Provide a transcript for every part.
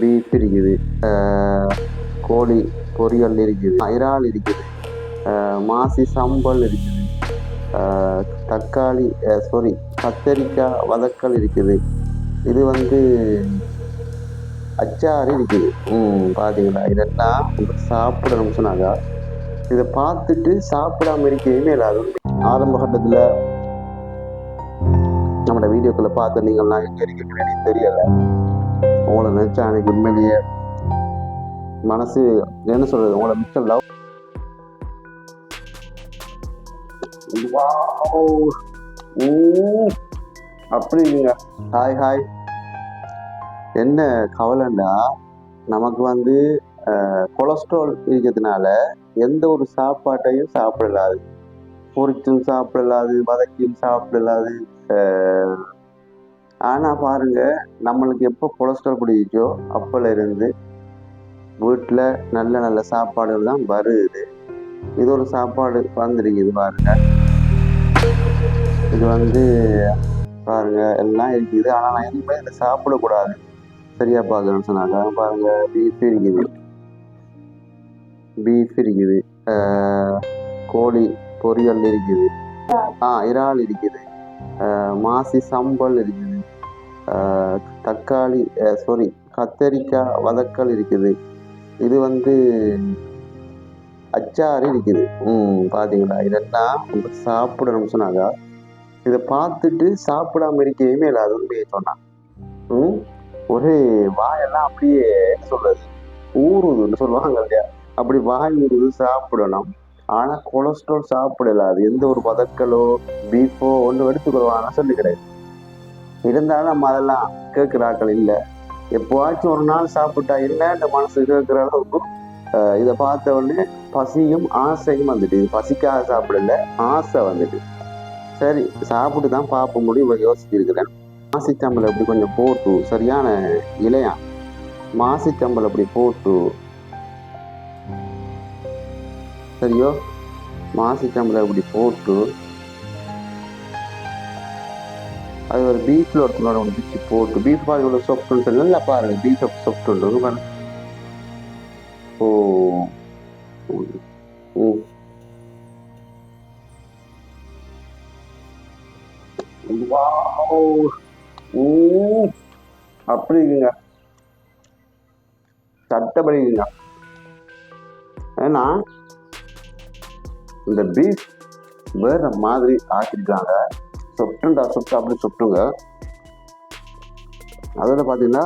Beef இருக்குது கோழி பொரியல் இருக்குது. இறால் இருக்குது. மாசி சம்பல் இருக்குது. தக்காளி சாரி கத்தரிக்காய் வதக்கல் இருக்குது. இது வந்து அச்சாறு இருக்குது. ம் பார்த்தீங்களா இதெல்லாம் சாப்பிடணும்னு சொன்னாங்க. இதை பார்த்துட்டு சாப்பிடாம இருக்கவே இல்லாது ஆரம்ப கட்டத்தில் நம்மளோட வீடியோக்குள்ளே பார்த்து நீங்கள்லாம் எங்கே இருக்கீங்கன்னு எனக்கு தெரியலை. உங்களை நினச்சா அன்றைக்கி உண்மையிலேயே மனசு என்ன சொல்றது உங்களை மிச்சம் லவ் அப்படிங்க ஹாய் ஹாய் என்ன கவலைன்னா நமக்கு வந்து கொலஸ்ட்ரால் இருக்கிறதுனால எந்த ஒரு சாப்பாட்டையும் சாப்பிடலாது. பொரிச்சும் சாப்பிடலாது வதக்கியும் சாப்பிடலாது. ஆனால் பாருங்கள் பாருங்க நம்மளுக்கு எப்போ கொலஸ்ட்ரால் பிடிச்சோ அப்போல இருந்து வீட்டில் நல்ல நல்ல சாப்பாடுகள் தான் வருது. இது ஒரு சாப்பாடு வந்துருக்குது பாருங்க. இது வந்து பாருங்க எல்லாம் இருக்குது. ஆனால் நான் எதுவுமே இதை சாப்பிடக்கூடாது சரியா பார்க்குறேன்னு சொன்னாங்க. பாருங்க பீஃப் இருக்குது. பீஃப் இருக்குது. கோழி பொரியல் இருக்குது. ஆ இறால் இருக்குது. மாசி சம்பல் இருக்குது. தக்காளி சாரி கத்தரிக்காய் வதக்கல் இருக்குது. இது வந்து அச்சாறு இருக்குது. ம் பார்த்தீங்களா இதெல்லாம் நம்ம சாப்பிடணும்னு சொன்னாங்க. இதை பார்த்துட்டு சாப்பிடாம இருக்கவே இல்லை அது உண்மையை சொன்னான் ம் ஒரே வாயெல்லாம் அப்படியே என்ன சொல்றது? ஊறுதுன்னு சொல்லுவாங்க இல்லையா? அப்படி வாய் ஊறுது சாப்பிடணும். ஆனால் கொலஸ்ட்ரால் சாப்பிடல. அது எந்த ஒரு பதக்கலோ பீஃபோ ஒன்று எடுத்துக்கொள்வாங்க சொல்லி கிடையாது இருந்தாலும் நம்ம அதெல்லாம் கேட்குற ஆட்கள் இல்லை. எப்போவாச்சும் ஒரு நாள் சாப்பிட்டா இல்லைன்ற மனசு கேட்குற அளவுக்கும் இதை பார்த்த உடனே பசியும் ஆசையும் வந்துட்டு இது பசிக்காக சாப்பிடல ஆசை வந்துட்டு. சரி சாப்பிட்டு தான் பார்ப்ப முடியும் யோசிச்சிருக்கிறேன் மாசிச்சம்பல் அப்படி கொஞ்சம் போட்டு சரியான இலையா? மாசிச்சம்பல் அப்படி போட்டு. சரியோ? மாசிச்சம்பல் அப்படி போட்டு. அது ஒரு பீஃப்ல ஒருத்தனோட ஒன்று பிச்சு போட்டு பீஃப் பால் உள்ள சொப்டுன்னு நல்லா பாருங்க. பீஃப் ஆஃப் உண்டு. பாருங்க. ஓ ம் வாவ். அப்படி இருக்குங்க. சட்டப்படி இருக்குங்க. ஏன்னா இந்த பீஃப் வேற மாதிரி ஆக்கிருக்காங்க சொட்டுண்டா சொட்டு அப்படி சொட்டுங்க. அதில் பார்த்தீங்கன்னா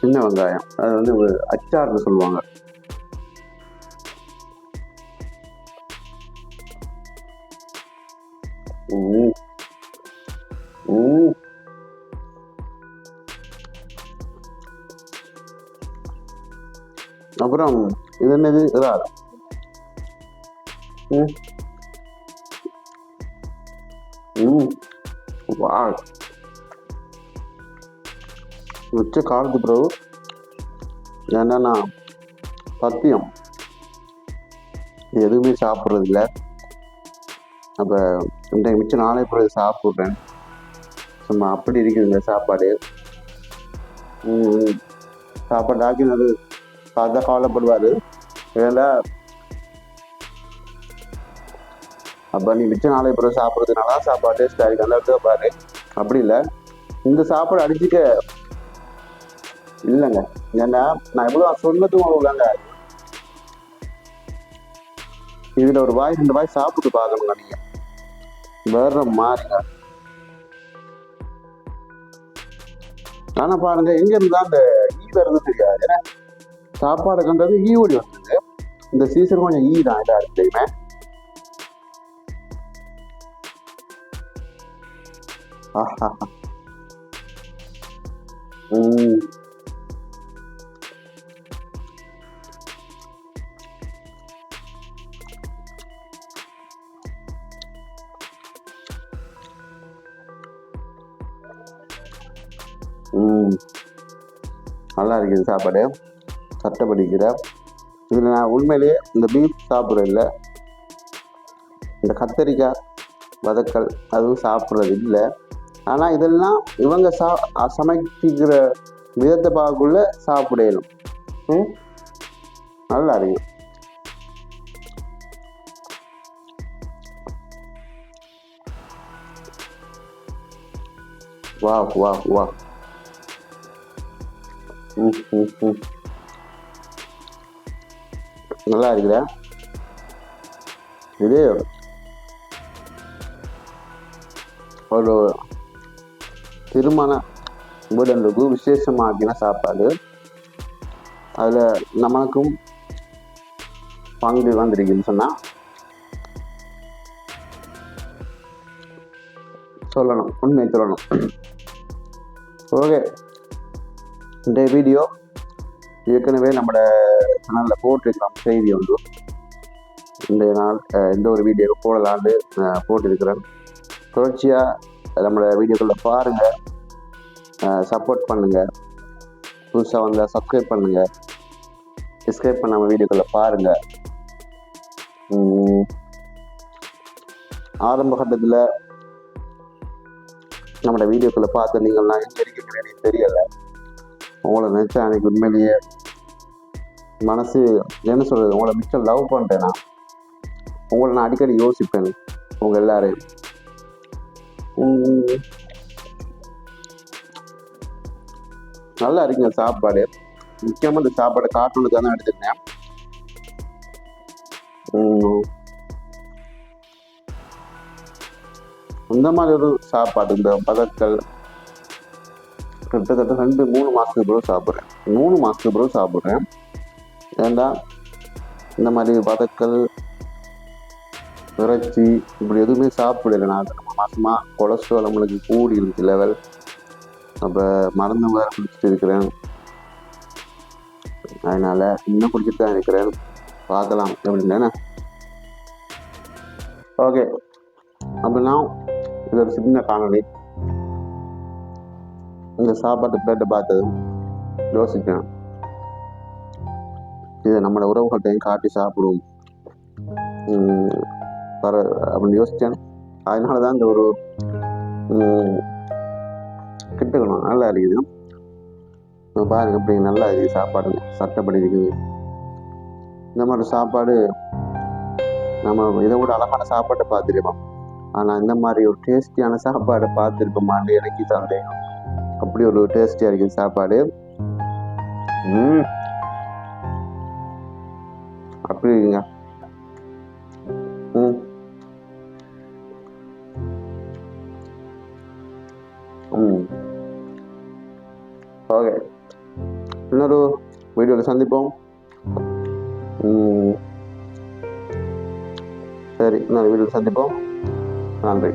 சின்ன வெங்காயம். அது வந்து ஒரு அச்சார்னு சொல்லுவாங்க. அப்புறம் இது என்னது? இறால் வா உச்ச காலத்து பிறகு என்னன்னா சத்தியம். எதுவுமே சாப்பிட்றது இல்லை அப்போ இன்றைக்கு மிச்சம் நாளை பிறகு சாப்பிட்றேன். சும்மா அப்படி இருக்குதுங்க சாப்பாடு. சாப்பாடு ஆக்கி நல்லது அதுதான் கவலைப்படுவார் ஏன்னா அப்போ நீ மிச்ச நாளை பிறகு சாப்பிட்றது நல்லா சாப்பாடு டேஸ்ட் ஆகி நல்லா பாரு. அப்படி இல்லை. இந்த சாப்பாடு அடிச்சுக்க இல்லைங்க. ஏன்னா நான் எவ்வளோ சொன்னதும் அவ்வளோங்க இதில் ஒரு வாய் ரெண்டு வாய் சாப்பிட்டு பார்க்கணுங்க நீங்கள் வேற மாறுங்க ஆனா பாருங்க எங்க இருந்தா அந்த ஈ வருது தெரியாது. ஏன்னா சாப்பாடு கண்டது ஈ ஓடி வந்தது. இந்த சீசன் கொஞ்சம் ஈ தான் எல்லா இருக்கு ஆஹா. நல்லா இருக்குது சாப்பாடு. சட்டப்படிக்கிற இதில் நான் உண்மையிலேயே இந்த பீஃப் சாப்பிட்றதில்ல இந்த கத்தரிக்காய் வதக்கல் அதுவும் சாப்பிட்றது இல்லை. ஆனால் இதெல்லாம் இவங்க சா சமைக்கிற விதத்தை பார்க்கக்குள்ள சாப்பிடணும். நல்லா இருக்கு. வா வா வா. ம் ம் ம். நல்லா இருக்குதா இது ஒரு திருமண வீடனுக்கு விசேஷமாக்கின சாப்பாடு. அதில் நம்மளுக்கும் பங்கு வந்திருக்குன்னு சொன்னால் சொல்லணும் உண்மை சொல்லணும். ஓகே இந்த வீடியோ ஏற்கனவே நம்மளோட சேனலில் போட்டிருக்கிறோம் செய்தி வந்து இந்த நாள் எந்த இந்த ஒரு வீடியோ போடலான்னு போட்டிருக்கிறேன். தொடர்ச்சியாக நம்மளோட வீடியோக்களை பாருங்கள் சப்போர்ட் பண்ணுங்கள் புதுசாக வந்தால் சப்ஸ்கிரைப் பண்ணுங்கள் சப்ஸ்கிரைப் பண்ணாமல் வீடியோக்களை பாருங்கள் ஆரம்ப கட்டத்தில் நம்மளோட வீடியோக்களை பார்த்து நீங்கள்லாம் எங்கே இருக்கிறேன்னு எனக்கு தெரியலை. உங்களை நினச்சா எனக்கு உண்மையிலேயே மனசு என்ன சொல்கிறது உங்களை மிச்சம் லவ் பண்ணுறேன் நான் உங்களை நான் அடிக்கடி யோசிப்பேன் உங்கள் எல்லாரையும். உம், நல்லா இருக்குங்க சாப்பாடு. முக்கியமாக இந்த சாப்பாடு கார்ட்டூனுக்கு தான் எடுத்துருந்தேன். உம், இந்த மாதிரி ஒரு சாப்பாடு இந்த பதக்கல். கிட்டத்தட்ட ரெண்டு மூணு மாதத்துக்கு பிறகு சாப்பிட்றேன். மூணு மாதத்துக்கு பிறகு சாப்பிட்றேன். ஏண்டா இந்த மாதிரி வதக்கல் இறைச்சி இப்படி எதுவுமே சாப்பிடல. நான் ரொம்ப மாசமாக கொலஸ்ட்ரால் நம்மளுக்கு கூடி இருந்துச்சு லெவல் அப்போ மருந்து வேறு குடிச்சிட்டு இருக்கிறேன். அதனால் இன்னும் குடிச்சிட்டு தான் இருக்கிறேன். பார்க்கலாம். எப்படின்னு ஓகே அப்படின்னா இது ஒரு சின்ன காணொலி இந்த சாப்பாட்டு பிளேட்டை பார்த்ததும் யோசிக்கிறேன். இதை நம்மளோட உறவுகள்கிட்டையும் காட்டி சாப்பிடுவோம் பர அப்படின்னு யோசித்தேன் அதனால தான் இந்த ஒரு கிட்டுக்கணும். நல்லா இருக்குது. பாருங்க இப்படி நல்லா இருக்குது சாப்பாடு. சட்டப்படி இருக்குது. இந்த மாதிரி சாப்பாடு நம்ம இதை விட அழகான சாப்பாட்டை பார்த்துருப்போம். ஆனால் இந்த மாதிரி ஒரு டேஸ்டியான சாப்பாடை பார்த்துருப்போமான்னு எனக்கு சந்தேகம். அப்படி ஒரு டேஸ்டியாக இருக்குது சாப்பாடு. ம் அப்படி இருக்குங்க ம் ம் ஓகே இன்னொரு வீடியோவில் சந்திப்போம் சரி இன்னொரு வீடியோவில் சந்திப்போம் நன்றி